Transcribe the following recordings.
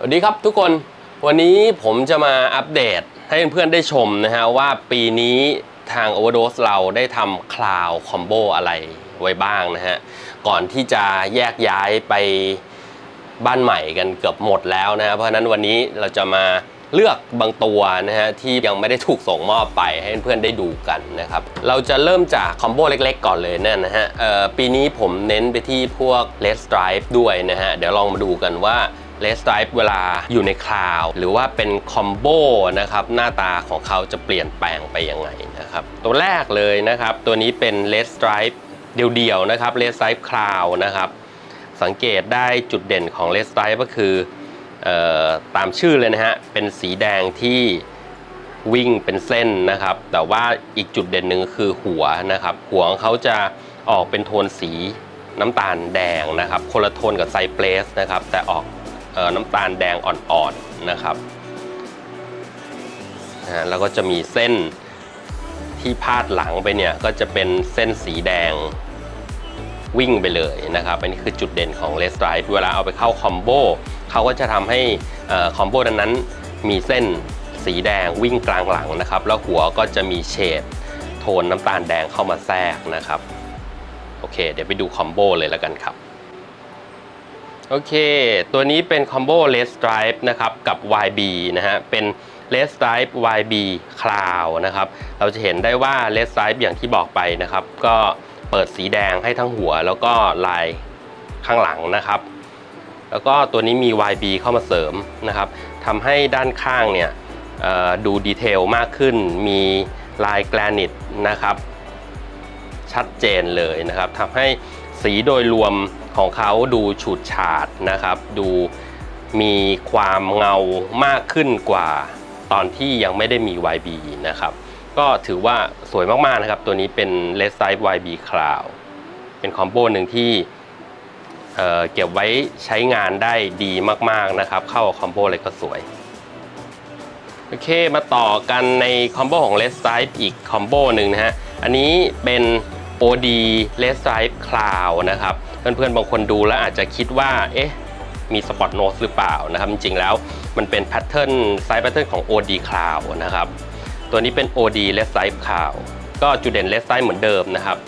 สวัสดีครับทุกคนวันนี้ผมจะมาอัปเดตให้เพื่อนๆได้ชมนะฮะว่าปีนี้ทาง Overdose เราได้ทำคลาวคอมโบอะไรไว้บ้างนะฮะ ก่อนที่จะแยกย้ายไปบ้านใหม่กันเกือบหมดแล้วนะฮะเพราะนั้นวันนี้เราจะมาเลือกบางตัวนะฮะที่ยังไม่ได้ถูกส่งมอบไปให้เพื่อนๆได้ดูกันนะครับ เราจะเริ่มจากคอมโบเล็กๆ ก่อนเลยเนี่ยนะฮะปีนี้ผมเน้นไปที่พวก Red Stripe ด้วยนะฮะ เดี๋ยวลองมาดูกันว่า เลส s ไ r ป์เวลาอยู่ในคลาวหรือว่าเป็นคอมโบนะครับหน้าตาของเขาจะเปลี่ยนแปลงไปยังไงนะครับตัวแรกเลยนะครับ ตัวนี้เป็นเลส s ไ r ป์เดี่ยวๆนะครับเลส s ไ r ป์คลาวนะครับสังเกตได้จุดเด่นของเลส s ไ r ป์ก็คือออตามชื่อเลยนะฮะเป็นสีแดงที่วิ่งเป็นเส้นนะครับ แต่ว่าอีกจุดเด่นหนึ่งคือหัวนะครับ หัวของเขาจะออกเป็นโทนสีน้ำตาลแดงนะครับคนละโทนกับไซเ p รสนะครับ แต่ออก น้ำตาลแดงอ่อนๆนะครับนะแล้วก็จะมีเส้นที่พาดหลังไปเนี่ยก็จะเป็นเส้นสีแดงวิ่งไปเลยนะครับอันนี้คือจุดเด่นของเลสไ r ร p e เวลาเอาไปเข้าคอมโบเขาก็จะทำให้คอมโบนั้นมีเส้นสีแดงวิ่งกลางหลังนะครับ แล้วหัวก็จะมีเฉดโทนน้ำตาลแดงเข้ามาแทรกนะครับ โอเค เดี๋ยวไปดูคอมโบเลยแล้วกันครับ โอเค ตัวนี้เป็นคอมโบ Red Stripe นะครับ กับ YB นะฮะ เป็น Red Stripe YB Cloud นะครับ เราจะเห็นได้ว่า Red Stripe อย่างที่บอกไปนะครับ ก็เปิดสีแดงให้ทั้งหัว แล้วก็ลายข้างหลังนะครับ แล้วก็ตัวนี้มี YB เข้ามาเสริมนะครับทำให้ด้านข้างเนี่ยดูดีเทลมากขึ้น มีลายแกรนิตนะครับ ชัดเจนเลยนะครับทำให้สีโดยรวม ของเขาดูฉูดฉาดนะครับ ดูมีความเงามากขึ้นกว่าตอนที่ยังไม่ได้มี YB นะครับ ก็ถือว่าสวยมากๆนะครับ ตัวนี้เป็น Red Stripe YB Cloud เป็นคอมโบหนึ่งที่เเก็บไว้ใช้งานได้ดีมากๆนะครับ เข้าคอมโบเลยก็สวย โอเคมาต่อกันในคอมโบของ Red Stripe อีกคอมโบหนึ่งนะฮะ อันนี้เป็น OD Red Stripe Cloud นะครับ เพื่อนๆ บางคนดูแล้วอาจจะคิดว่าเอ๊ะมีสปอตโนสหรือเปล่านะครับจริงๆแล้วมันเป็นแพทเทิร์นไซส์แพทเทิร์นของ OD Cloud นะครับตัวนี้เป็น OD Red Stripe Cloud ก็จุดเด่น Red Stripe เหมือนเดิมนะครับ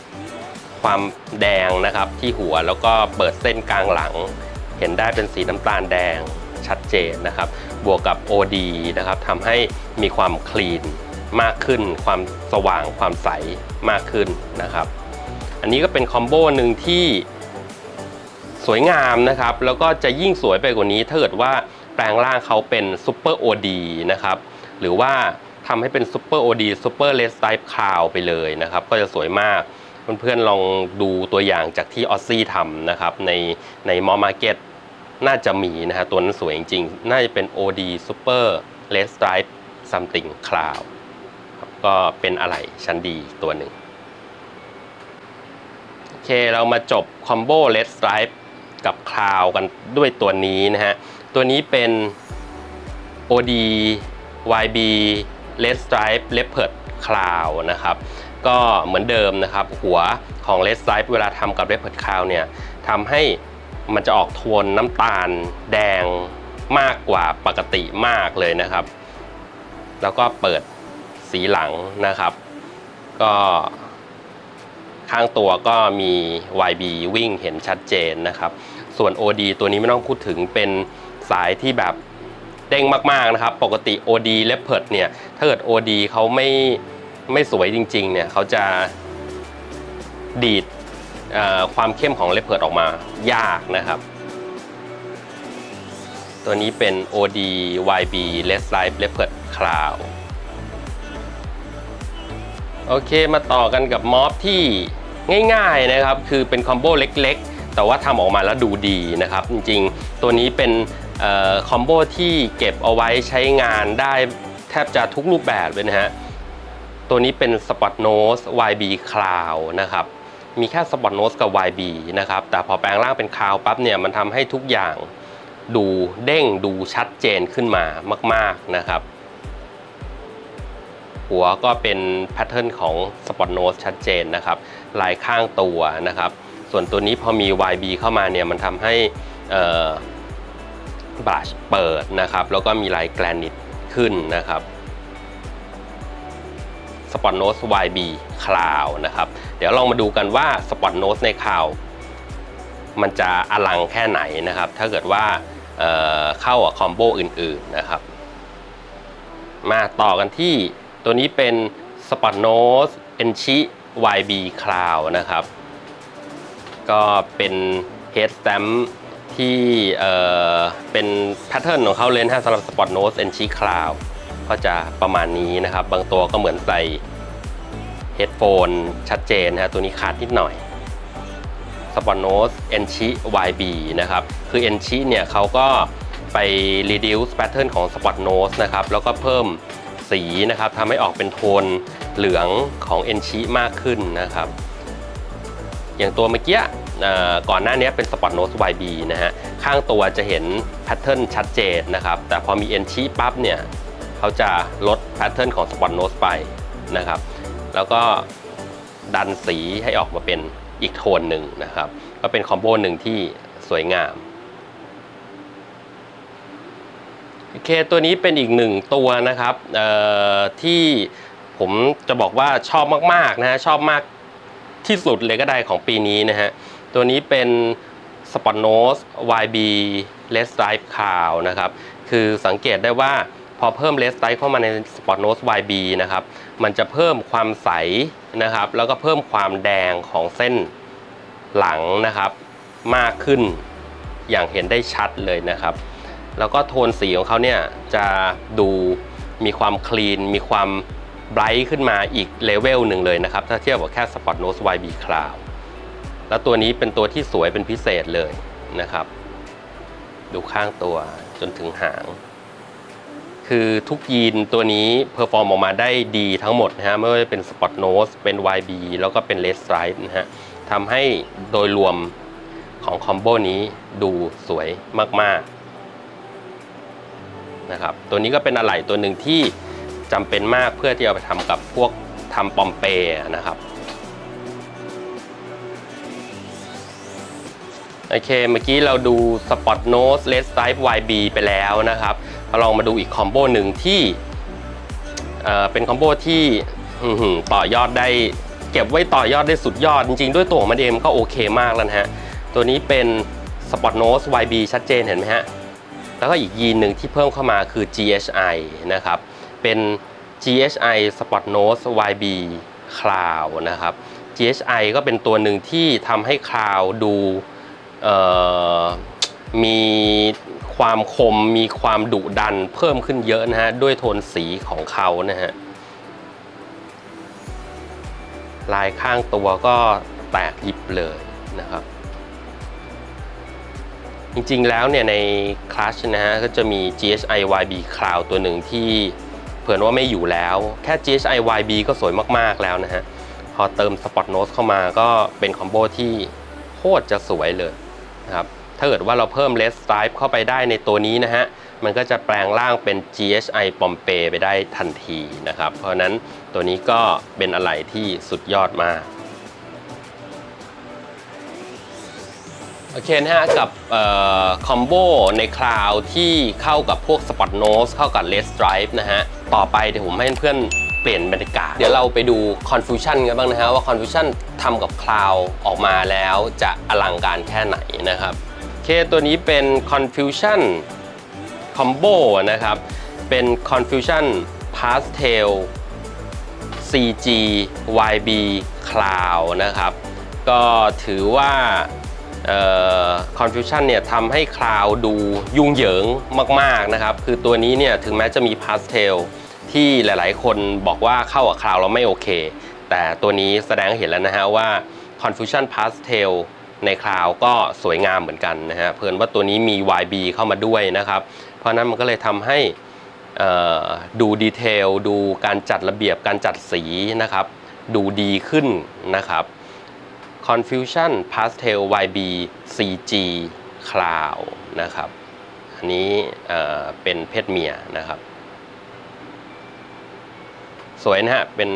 ความแดงนะครับที่หัวแล้วก็เปิดเส้นกลางหลัง เห็นได้เป็นสีน้ำตาลแดงชัดเจนนะครับ บวกกับ OD นะครับทำให้มีความคลีนมากขึ้น ความสว่างความใสมากขึ้นนะครับ อันนี้ก็เป็นคอมโบหนึ่งที่ สวยงามนะครับ แล้วก็จะยิ่งสวยไปกว่านี้ถ้าเกิดว่าแปลงร่างเขาเป็นซูเปอร์โอดีนะครับ หรือว่าทำให้เป็นซูเปอร์โอดีซูเปอร์เลสไตป์คาวไปเลยนะครับ ก็จะสวยมาก เพื่อนๆลองดูตัวอย่างจากที่ออซซี่ทำนะครับ ในในมอมาร์เก็ตน่าจะมีนะฮะตัวนั้นสวยจริงๆ น่าจะเป็น OD Super Red Stripe Something Cloud ครับก็เป็นอะไรชั้นดีตัวหนึ่ง โอเคเรามาจบคอมโบ Red Stripe กับ Cloud กันด้วยตัวนี้นะฮะ ตัวนี้เป็น OD YB Red Stripe Leopard Cloud นะครับ ก็เหมือนเดิมนะครับ หัวของ Red Stripe เวลาทำกับ Leopard Cloud เนี่ยทำให้มันจะออกโทนน้ำตาลแดงมากกว่าปกติมากเลยนะครับ แล้วก็เปิดสีหลังนะครับ ก็ ข้างตัวก็มี YB วิ่งเห็นชัดเจนนะครับ ส่วน OD ตัวนี้ไม่ต้องพูดถึงเป็นสายที่แบบเด้งมากๆนะครับ ปกติ OD Leopard เนี่ย ถ้าเกิด OD เขาไม่ไม่สวยจริงๆ เนี่ยเขาจะดีดความเข้มของ Leopard ออกมายากนะครับ ตัวนี้เป็น OD YB Red Stripe Leopard Cloud โอเคมาต่อกันกับม็อบที่ ง่ายๆนะครับคือเป็นคอมโบเล็กๆ แต่ว่าทำออกมาแล้วดูดีนะครับ จริงๆ ตัวนี้เป็นออคอมโบที่เก็บเอาไว้ใช้งานได้แทบจะทุกรูปแบบเลยนะฮะ ตัวนี้เป็น Spot Nose YB Cloud นะครับ มีแค่ Spot Nose กับ YB นะครับ แต่พอแปลงร่างเป็น Cloud ปั๊บเนี่ยมันทำให้ทุกอย่างดูเด้งดูชัดเจนขึ้นมามาก ๆนะครับ หัวก็เป็นแพทเทิร์นของ Spot Nose ชัดเจนนะครับ ลายข้างตัวนะครับ ส่วนตัวนี้พอมี YB เข้ามาเนี่ยมันทำให้บลัชเปิดนะครับ แล้วก็มีลายแกรนิตขึ้นนะครับสปอตโนส YB คลาวนะครับ เดี๋ยวลองมาดูกันว่าสปอตโนสในคลาวมันจะอลังแค่ไหนนะครับ ถ้าเกิดว่าเเข้ากับคอมโบอื่นๆนะครับ มาต่อกันที่ตัวนี้เป็น Spot Nose Enchi YB Cloud นะครับ ก็เป็น Head Stamp ที่เเป็นแพทเทิร์นของเขาเลยนะฮะสำหรับ Spot Nose Enchi Cloud ก็จะประมาณนี้นะครับ บางตัวก็เหมือนใส่เฮดโฟนชัดเจนนะฮะตัวนี้ขาดนิดหน่อย Spot Nose Enchi YB นะครับ คือ Enchi เนี่ยเขาก็ไป reduce pattern ของ Spot Nose นะครับ แล้วก็เพิ่มสีนะครับทำให้ออกเป็นโทนเหลืองของ Enchi มากขึ้นนะครับ อย่างตัวเมื่อกี้ก่อนหน้านี้เป็น Spot Nose YB นะฮะ ข้างตัวจะเห็นแพทเทิร์นชัดเจนนะครับ แต่พอมี Enchi ปั๊บเนี่ยเขาจะลดแพทเทิร์นของ Spot Nose ไปนะครับ แล้วก็ดันสีให้ออกมาเป็นอีกโทนหนึ่งนะครับ ก็เป็นคอมโบหนึ่งที่สวยงามโอเคตัวนี้เป็นอีกหนึ่งตัวนะครับที่ ผมจะบอกว่าชอบมากๆนะฮะชอบมากที่สุดเลยก็ได้ของปีนี้นะฮะ ตัวนี้เป็น Spot Nose YB Red Stripe Cloud นะครับ คือสังเกตได้ว่าพอเพิ่ม Red Stripe เข้ามาใน Spot Nose YB นะครับ มันจะเพิ่มความใสนะครับ แล้วก็เพิ่มความแดงของเส้นหลังนะครับ มากขึ้นอย่างเห็นได้ชัดเลยนะครับ แล้วก็โทนสีของเขาเนี่ยจะดูมีความคลีน มีความ ไบรท์ขึ้นมาอีกเลเวลหนึ่งเลยนะครับ ถ้าเทียบกับแค่ Spot Nose YB Cloud แล้วตัวนี้เป็นตัวที่สวยเป็นพิเศษเลยนะครับ ดูข้างตัวจนถึงหาง คือทุกยีนตัวนี้เพอร์ฟอร์มออกมาได้ดีทั้งหมดนะฮะไม่ว่าจะเป็น Spot Nose เป็น YB แล้วก็เป็น Red Stripe นะฮะทำให้โดยรวมของคอมโบนี้ดูสวยมาก ๆ นะครับ ตัวนี้ก็เป็นอะไหล่ตัวหนึ่งที่ จำเป็นมากเพื่อที่เอาไปทำกับพวกทำปอมเปย์นะครับโอเค เมื่อกี้เราดู Spot Nose Red Stripe YB ไปแล้วนะครับเราลองมาดูอีกคอมโบหนึ่งที่เเป็นคอมโบที่ต่อยอดได้ เก็บไว้ต่อยอดได้สุดยอด จริงๆ ด้วยตัวของมันเองมันก็โอเคมากแล้วนะฮะ ตัวนี้เป็น Spot Nose YB ชัดเจนเห็นไหมฮะ แล้วก็อีกยีนหนึ่งที่เพิ่มเข้ามาคือ GHI นะครับ เป็น GHI Spot Nose YB Cloud นะครับ GHI ก็เป็นตัวหนึ่งที่ทำให้คลาวดูมีความคมมีความดุดันเพิ่มขึ้นเยอะนะฮะ ด้วยโทนสีของเขานะฮะ ลายข้างตัวก็แตกยิบเลยนะครับ จริงๆแล้วเนี่ยใน Clutch นะฮะ ก็จะมี GHI YB Cloud ตัวหนึ่งที่ เผื่อว่าไม่อยู่แล้ว แค่ GHI YB ก็สวยมากๆแล้วนะฮะ พอเติม Spot Nose เข้ามาก็เป็นคอมโบที่โคตรจะสวยเลยนะครับ ถ้าเกิดว่าเราเพิ่ม Red Stripe เข้าไปได้ในตัวนี้นะฮะ มันก็จะแปลงร่างเป็น GHI p o m p e ไปได้ทันทีนะครับ เพราะฉะนั้นตัวนี้ก็เป็นอะไรที่สุดยอดมาก โอเคนะฮะกับคอมโบในคลาวที่เข้ากับพวก Spot Nose เข้ากับ Red Stripe นะฮะ ต่อไปเดี๋ยวผมให้เพื่อนเปลี่ยนบรรยากาศ เดี๋ยวเราไปดู Confusion กันบ้างนะฮะ ว่า Confusion ทำกับคลาวออกมาแล้วจะอลังการแค่ไหนนะครับโอเคตัวนี้เป็น Confusion Combo นะครับ เป็น Confusion Pastel CG YB Cloud นะครับ ก็ถือว่า เอ่อ Confusion เนี่ยทำให้คลาวดูยุ่งเหยิงมากๆนะครับ คือตัวนี้เนี่ยถึงแม้จะมีพาสเทลที่หลายๆ คนบอกว่าเข้ากับคลาวแล้วไม่โอเค แต่ตัวนี้แสดงให้เห็นแล้วนะฮะว่า Confusion Pastel ในคลาวก็สวยงามเหมือนกันนะฮะเพิ่นว่าตัวนี้มี YB เข้ามาด้วยนะครับ เพราะนั้นมันก็เลยทำให้ดูดีเทลดูการจัดระเบียบการจัดสีนะครับ ดูดีขึ้นนะครับ Confusion Pastel YB CG Cloud นะครับ อันนี้เป็นเพศเมียนะครับ สวยนะฮะ เป็น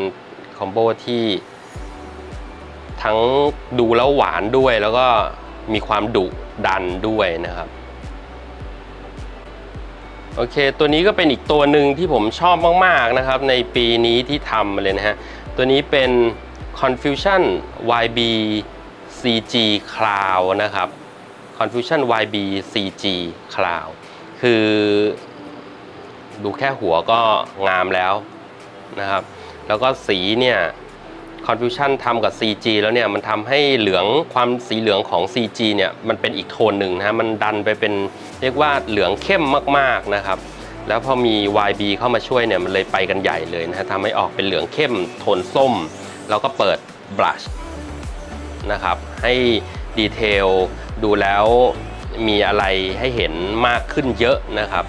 คอมโบที่ทั้งดูแล้วหวานด้วยแล้วก็มีความดุดันด้วยนะครับ โอเค ตัวนี้ก็เป็นอีกตัวหนึ่งที่ผมชอบมาก ๆ นะครับ ในปีนี้ที่ทำมาเลยนะฮะ ตัวนี้เป็น Confusion YB CG Cloud นะครับ Confusion YB CG Cloud คือดูแค่หัวก็งามแล้วนะครับ แล้วก็สีเนี่ย Confusion ทำกับ CG แล้วเนี่ย มันทำให้เหลืองความสีเหลืองของ CG เนี่ย มันเป็นอีกโทนหนึ่งนะมันดันไปเป็นเรียกว่าเหลืองเข้มมากๆนะครับ แล้วพอมี YB เข้ามาช่วยเนี่ย มันเลยไปกันใหญ่เลยนะฮะทำให้ออกเป็นเหลืองเข้มโทนส้ม แล้วก็เปิดบลัชนะครับให้ดีเทลดูแล้วมีอะไรให้เห็นมากขึ้นเยอะนะครับ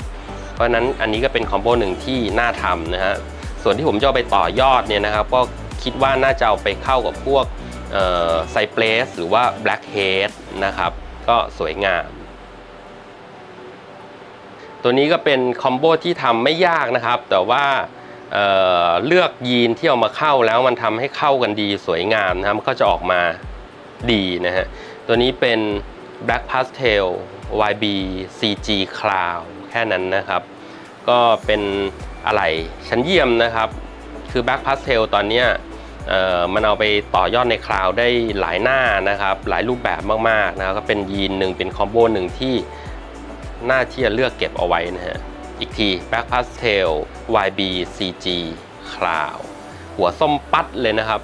เพราะนั้นอันนี้ก็เป็นคอมโบหนึ่งที่น่าทำนะฮะส่วนที่ผมจะไปต่อยอดเนี่ยนะครับ ก็คิดว่าน่าจะเอาไปเข้ากับพวกไซเ p รสหรือว่า Blackhead นะครับ ก็สวยงาม ตัวนี้ก็เป็นคอมโบที่ทำไม่ยากนะครับ แต่ว่า เเลือกยีนที่เอามาเข้าแล้วมันทำให้เข้ากันดีสวยงามนะครับก็จะออกมาดีนะฮะ ตัวนี้เป็น Black Pastel YB CG Cloud แค่นั้นนะครับ ก็เป็นอะไรชั้นเยี่ยมนะครับ คือ Black Pastel ตอนนี้มันเอาไปต่อยอดในคลาวด์ได้หลายหน้านะครับ หลายรูปแบบมากๆนะครับก็เป็นยีนหนึ่งเป็นคอมโบหนึ่งที่น่าที่จะเลือกเก็บเอาไว้นะฮะ อีกที Black Pastel YB CG Cloud หัวส้มปัดเลยนะครับ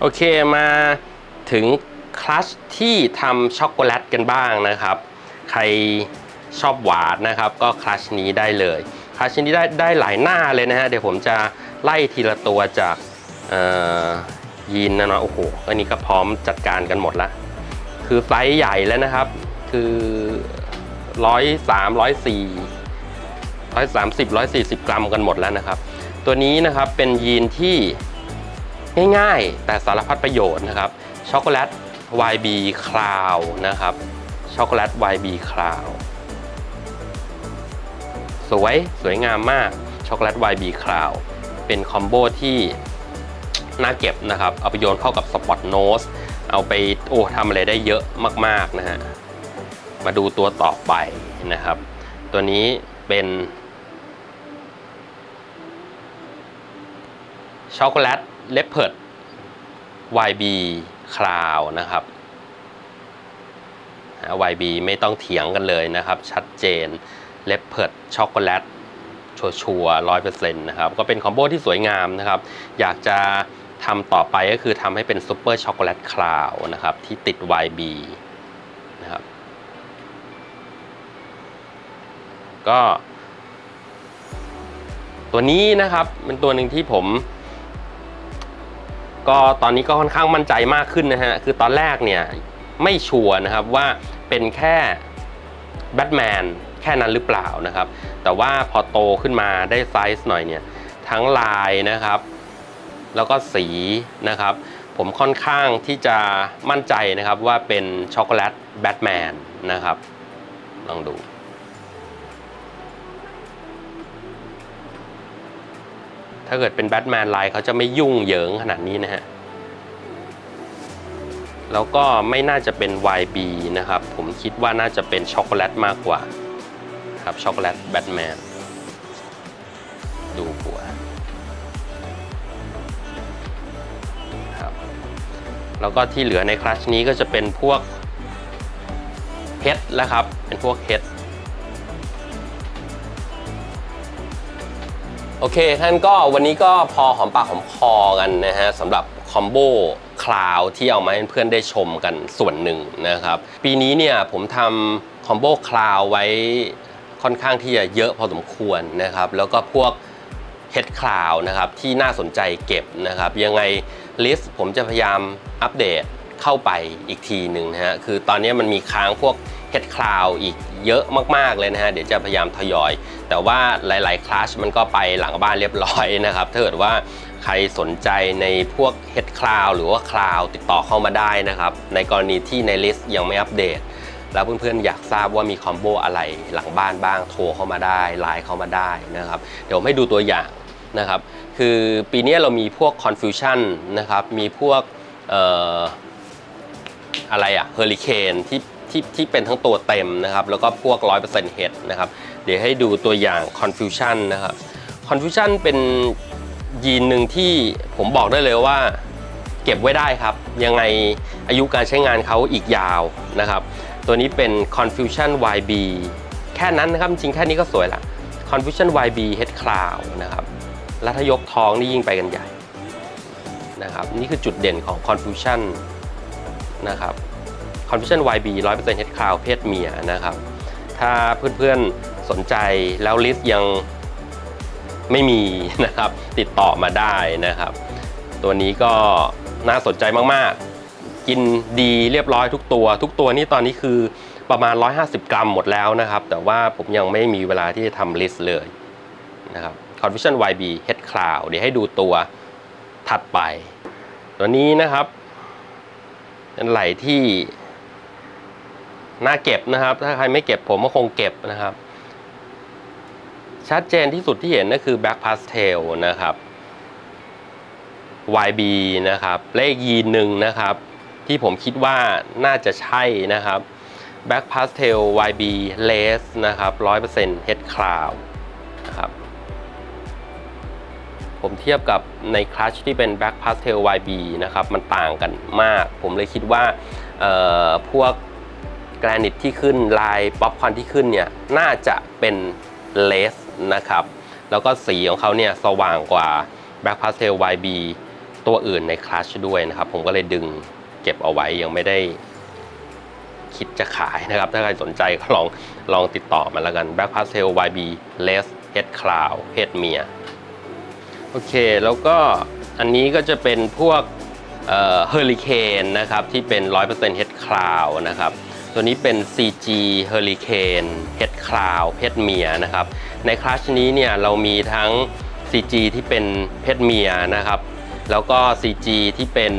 โอเคมาถึงคลัชที่ทำช็อกโกแลตกันบ้างนะครับ ใครชอบหวานนะครับ ก็คลัชนี้ได้เลยคลัชนี้ได้ได้หลายหน้าเลยนะฮะ เดี๋ยวผมจะไล่ทีละตัวจากยีนนะเนาะโอ้โห อันนี้ก็พร้อมจัดการกันหมดละ คือไซส์ใหญ่แล้วนะครับ คือ ร้อยสามร้อยสี่ร้อยสามสิบร้อยสี่สิบกรัมกันหมดแล้วนะครับ ตัวนี้นะครับเป็นยีนที่ง่ายๆ แต่สารพัดประโยชน์นะครับช็อกโกแลต YB Cloud นะครับช็อกโกแลต YB Cloud สวยสวยงามมากช็อกโกแลต YB Cloud เป็นคอมโบที่น่าเก็บนะครับ เอาไปโยนเข้ากับสปอตโนสเอาไปโอ้ทำอะไรได้เยอะมาก ๆ นะฮะ มาดูตัวต่อไปนะครับ ตัวนี้เป็นช็อกโกแลตเลปเพิร์ด YB Cloud นะครับ YB ไม่ต้องเถียงกันเลยนะครับ ชัดเจนเลปเพิร์ดช็อกโกแลตชัวร์ร้อยเปอร์เซ็นต์นะครับ ก็เป็นคอมโบที่สวยงามนะครับ อยากจะทำต่อไปก็คือทำให้เป็นซูเปอร์ช็อกโกแลตคลาวนะครับ ที่ติด YB นะครับ ก็ ตัวนี้นะครับเป็นตัวหนึ่งที่ผม ก็ตอนนี้ก็ค่อนข้างมั่นใจมากขึ้นนะฮะ คือตอนแรกเนี่ยไม่ชัวร์นะครับว่าเป็นแค่แบทแมนแค่นั้นหรือเปล่านะครับ แต่ว่าพอโตขึ้นมาได้ไซส์หน่อยเนี่ย ทั้งลายนะครับ แล้วก็สีนะครับ ผมค่อนข้างที่จะมั่นใจนะครับว่าเป็นช็อกโกแลตแบทแมนนะครับ ลองดู ถ้าเกิดเป็นแบทแมนไลายเขาจะไม่ยุ่งเหยิงขนาดนี้นะฮะ แล้วก็ไม่น่าจะเป็น YB นะครับ ผมคิดว่าน่าจะเป็นช็อกโกแลตมากกว่า ครับช็อกโกแลตแบทแมน ดูหัวครับแล้วก็ที่เหลือในคลัชนี้ก็จะเป็นพวกเฮดแล้วครับ เป็นพวกเฮด โอเคท่านก็วันนี้ก็พอหอมปากหอมคอกันนะฮะสำหรับคอมโบคลาวที่เอามาให้เพื่อนได้ชมกันส่วนหนึ่งนะครับ ปีนี้เนี่ยผมทำคอมโบคลาวไว้ค่อนข้างที่จะเยอะพอสมควรนะครับ แล้วก็พวกเฮดคลาวนะครับที่น่าสนใจเก็บนะครับ ยังไงลิสต์ผมจะพยายามอัปเดตเข้าไปอีกทีหนึ่งนะฮะคือตอนนี้มันมีค้างพวก เฮดคลาวอีกเยอะมากๆเลยนะฮะ เดี๋ยวจะพยายามทยอย แต่ว่าหลาย ๆ คลาสมันก็ไปหลังบ้านเรียบร้อยนะครับ ถ้าเกิดว่าใครสนใจในพวกเฮดคลาวหรือว่าคลาวติดต่อเข้ามาได้นะครับ ในกรณีที่ในลิสต์ยังไม่อัปเดต แล้วเพื่อนๆอยากทราบว่ามีคอมโบอะไรหลังบ้านบ้างโทรเข้ามาได้ไลน์เข้ามาได้นะครับ เดี๋ยวให้ดูตัวอย่างนะครับ คือปีนี้เรามีพวก confusion นะครับ มีพวกอออะไรอะเฮอริเคนที่ ที่ที่เป็นทั้งตัวเต็มนะครับ แล้วก็พวก 100% head นะครับ เดี๋ยวให้ดูตัวอย่าง confusion นะครับ confusion เป็นยีนหนึ่งที่ผมบอกได้เลยว่า เก็บไว้ได้ครับ ยังไงอายุการใช้งานเขาอีกยาวนะครับ ตัวนี้เป็น confusion YB แค่นั้นนะครับ จริงแค่นี้ก็สวยละ confusion YB head cloud นะครับแล้วถ้ายกท้องนี่ยิ่งไปกันใหญ่นะครับ นี่คือจุดเด่นของ confusion นะครับ confusion YB 100% head cloud เพศเมียนะครับ ถ้าเพื่อนๆสนใจแล้วลิสต์ยังไม่มีนะครับ ติดต่อมาได้นะครับ ตัวนี้ก็น่าสนใจมากๆ กินดีเรียบร้อยทุกตัว ทุกตัวนี่ตอนนี้คือประมาณ 150 กรัมหมดแล้วนะครับ แต่ว่าผมยังไม่มีเวลาที่จะทำลิสต์เลยนะครับ Confusion YB Head Cloud เดี๋ยวให้ดูตัวถัดไป ตัวนี้นะครับเป็นไหลที่ น่าเก็บนะครับ ถ้าใครไม่เก็บผมก็คงเก็บนะครับ ชัดเจนที่สุดที่เห็นก็คือ Black Pastel นะครับ YB นะครับ เลขยีนหนึ่งนะครับ ที่ผมคิดว่าน่าจะใช่นะครับ Black Pastel YB Lace นะครับ 100% Head Cloud นะครับผมเทียบกับในคลัชที่เป็น Black Pastel YB นะครับ มันต่างกันมาก ผมเลยคิดว่าพวก แกรนิตที่ขึ้นลายป๊อปคอนที่ขึ้นเนี่ยน่าจะเป็นเลสนะครับแล้วก็สีของเขาเนี่ยสว่างกว่า Black Pastel YB ตัวอื่นในคลัชด้วยนะครับ ผมก็เลยดึงเก็บเอาไว้ยังไม่ได้คิดจะขายนะครับ ถ้าใครสนใจก็ลองลองติดต่อมาแล้วกัน Black Pastel YB Less Head Cloud เพศเมีย โอเค แล้วก็อันนี้ก็จะเป็นพวกเฮอริเคนนะครับ ที่เป็น 100% Head Cloud นะครับ ตัวนี้เป็น CG Hurricane Head Cloud เพศเมียนะครับ ในคลาสนี้เนี่ยเรามีทั้ง CG ที่เป็นเพศเมียนะครับ แล้วก็ CG ที่เป็น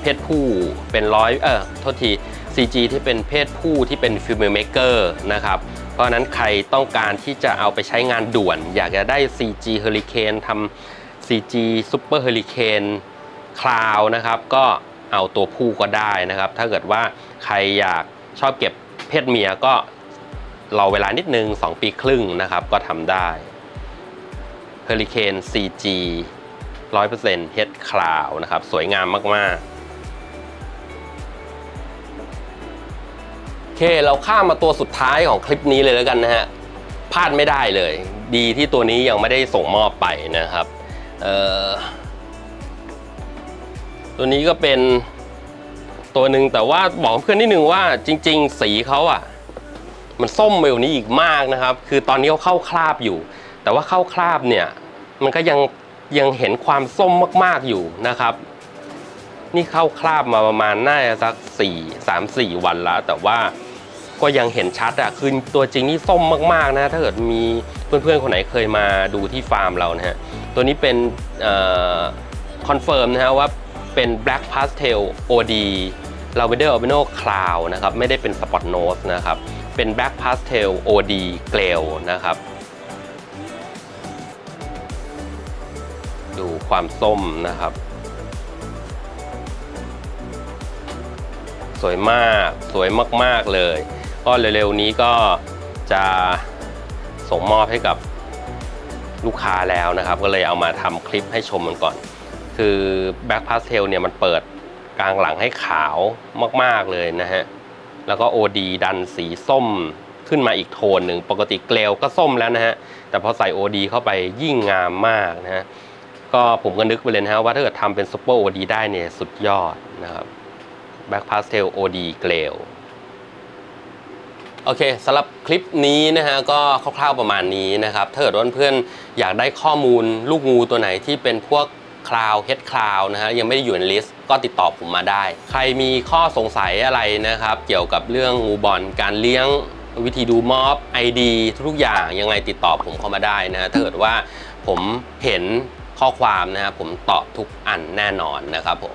เพศผู้เป็นร้อยเออโทษที CG ที่เป็นเพศผู้ที่เป็นฟิลมเมเกอร์นะครับ เพราะฉะนั้นใครต้องการที่จะเอาไปใช้งานด่วน อยากจะได้ CG Hurricane ทำ CG Super Hurricane Cloud นะครับ ก็เอาตัวผู้ก็ได้นะครับ ถ้าเกิดว่าใครอยาก ชอบเก็บเพศเมียก็รอเวลานิดนึง 2 ปีครึ่งนะครับ ก็ทำได้ Hurricane CG 100% Head Cloud นะครับ สวยงามมากๆโอเคเราข้ามมาตัวสุดท้ายของคลิปนี้เลยแล้วกันนะฮะพลาดไม่ได้เลย ดีที่ตัวนี้ยังไม่ได้ส่งมอบไปนะครับตัวนี้ก็เป็น ตัวหนึ่งแต่ว่าบอกเพื่อนนิดนึงว่าจริง ๆ สีเขาอะ มันส้มเวลนี้อีกมากนะครับ คือตอนนี้เขาเข้าคราบอยู่ แต่ว่าเข้าคราบเนี่ย มันก็ยังยังเห็นความส้มมากๆอยู่นะครับ นี่เข้าคราบมาประมาณน่าจะสักสี่สามสี่วันแล้วแต่ว่าก็ยังเห็นชัดอะคือตัวจริงนี่ส้มมากๆนะ ถ้าเกิดมีเพื่อนๆคนไหนเคยมาดูที่ฟาร์มเรานะฮะ ตัวนี้เป็นคอนเฟิร์มนะฮะว่า เป็น Black Pastel OD Lavender Albino Cloud นะครับ ไม่ได้เป็น Spot Nose นะครับ เป็น Black Pastel OD g l a l นะครับ ดูความส้มนะครับ สวยมาก สวยมาก ๆ เลย ก็เร็ว ๆ นี้ก็จะส่งมอบให้กับลูกค้าแล้วนะครับ ก็เลยเอามาทำคลิปให้ชมกันก่อน คือ Black Pastel เนี่ยมันเปิดกลางหลังให้ขาวมากๆเลยนะฮะ แล้วก็ OD ดันสีส้มขึ้นมาอีกโทนหนึ่ง ปกติเกลวก็ส้มแล้วนะฮะ แต่พอใส่ OD เข้าไปยิ่งงามมากนะฮะ ก็ผมก็นึกไปเลยนะฮะว่าถ้าเกิดทำเป็น Super OD ได้เนี่ยสุดยอดนะครับ Black Pastel OD g l a l โอเคสำหรับคลิปนี้นะฮะก็คร่าวๆประมาณนี้นะครับ ถ้าเกิดว่าเพื่อนๆอยากได้ข้อมูลลูกงูตัวไหนที่เป็นพวก คลาวเฮดคลาวนะฮะยังไม่ได้อยู่ในลิสต์ก็ติดต่อผมมาได้ ใครมีข้อสงสัยอะไรนะครับ เกี่ยวกับเรื่องงูบอลการเลี้ยงวิธีดูมอบไอดีทุกอย่างยังไงติดต่อผมเข้ามาได้นะฮะถ้าเกิดว่าผมเห็นข้อความนะครับผมตอบทุกอันแน่นอนนะครับผม